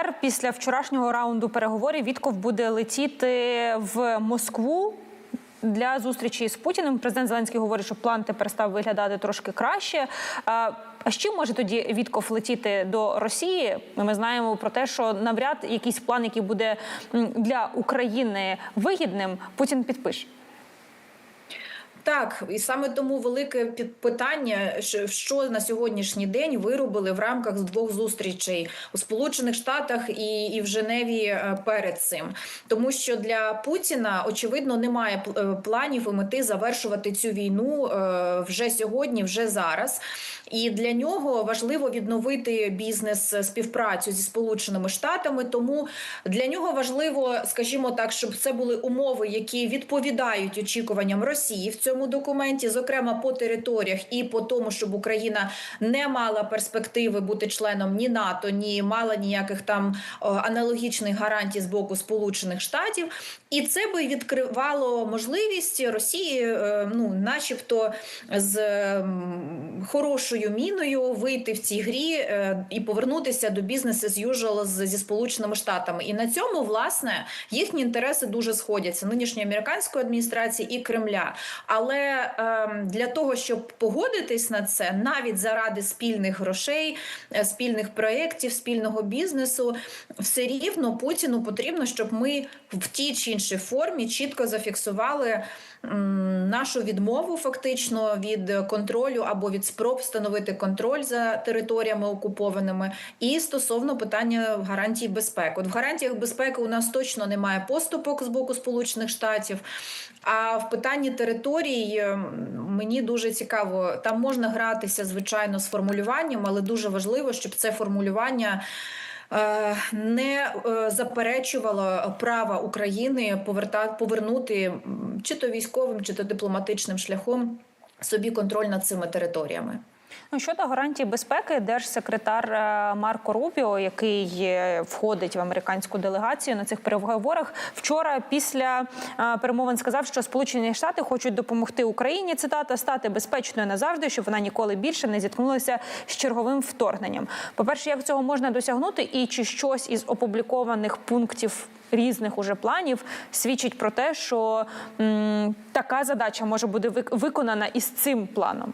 тепер, після вчорашнього раунду переговорів, Вітков буде летіти в Москву. Для зустрічі з Путіним президент Зеленський говорить, що план тепер став виглядати трошки краще. А з чим може тоді Вітков летіти до Росії? Ми знаємо про те, що навряд якийсь план, який буде для України вигідним, Путін підпише. Так, і саме тому велике питання, що- на сьогоднішній день виробили в рамках двох зустрічей у Сполучених Штатах і, і в Женеві е, перед цим, тому що для Путіна очевидно немає е, планів і мети завершувати цю війну е, вже сьогодні, вже зараз. І для нього важливо відновити бізнес співпрацю зі Сполученими Штатами. Тому для нього важливо, скажімо так, щоб це були умови, які відповідають очікуванням Росії в цьому документі, зокрема по територіях і по тому, щоб Україна не мала перспективи бути членом ні НАТО, ні мала ніяких там аналогічних гарантій з боку Сполучених Штатів. І це би відкривало можливість Росії, е, ну, начебто, з хорошою міною вийти в цій грі е, і повернутися до бізнесу з usual зі Сполученими Штатами. І на цьому, власне, їхні інтереси дуже сходяться нинішньої американської адміністрації і Кремля. Але ем, для того, щоб погодитись на це, навіть заради спільних грошей, е, спільних проєктів, спільного бізнесу, все рівно Путіну потрібно, щоб ми в тій чи іншій формі чітко зафіксували нашу відмову фактично від контролю або від спроб встановити контроль за територіями окупованими, і стосовно питання гарантій безпеки. От в гарантіях безпеки у нас точно немає поступок з боку Сполучених Штатів. А в питанні територій м, мені дуже цікаво. Там можна гратися звичайно з формулюванням, але дуже важливо, щоб це формулювання. е, Не заперечувала заперечувало права України повертати повернути чи то військовим, чи то дипломатичним шляхом собі контроль над цими територіями. Ну, щодо гарантій безпеки, держсекретар е, Марко Рубіо, який е, входить в американську делегацію на цих переговорах, вчора після е, перемовин сказав, що Сполучені Штати хочуть допомогти Україні цитата стати безпечною назавжди, щоб вона ніколи більше не зіткнулася з черговим вторгненням. По перше, як цього можна досягнути, і чи щось із опублікованих пунктів різних уже планів свідчить про те, що м, така задача може бути вик- виконана із цим планом.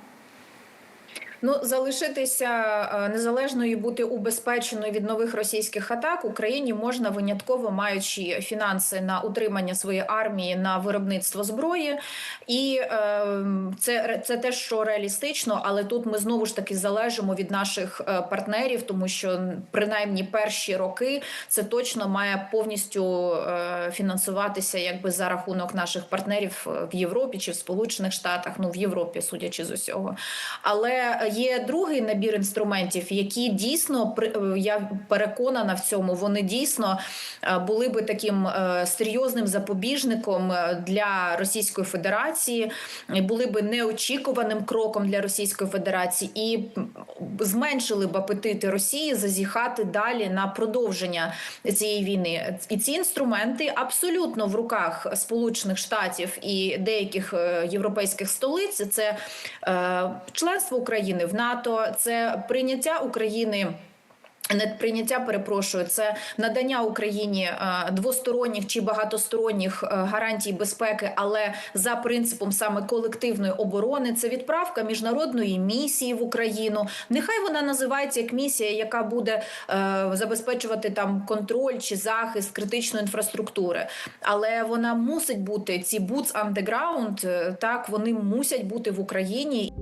Ну, залишитися е, незалежною бути убезпеченою від нових російських атак Україні можна винятково маючи фінанси на утримання своєї армії на виробництво зброї, і е, це, це те, що реалістично, але тут ми знову ж таки залежимо від наших е, партнерів, тому що принаймні перші роки це точно має повністю е, фінансуватися якби за рахунок наших партнерів в Європі чи в Сполучених Штатах, ну в Європі, судячи з усього. Але є другий набір інструментів, які дійсно е, я переконана в цьому. Вони дійсно е, були би таким е, серйозним запобіжником для Російської Федерації, були би неочікуваним кроком для Російської Федерації і зменшили б апетити Росії зазіхати далі на продовження цієї війни. І ці інструменти абсолютно в руках Сполучених Штатів і деяких е, європейських столиць. Це е, членство України в НАТО, це прийняття України. Не прийняття, перепрошую, це надання Україні е, двосторонніх чи багатосторонніх е, гарантій безпеки, але за принципом саме колективної оборони. Це відправка міжнародної місії в Україну. Нехай вона називається як місія, яка буде е, забезпечувати там контроль чи захист критичної інфраструктури. Але вона мусить бути ці boots on the ground, е, Так вони мусять бути в Україні.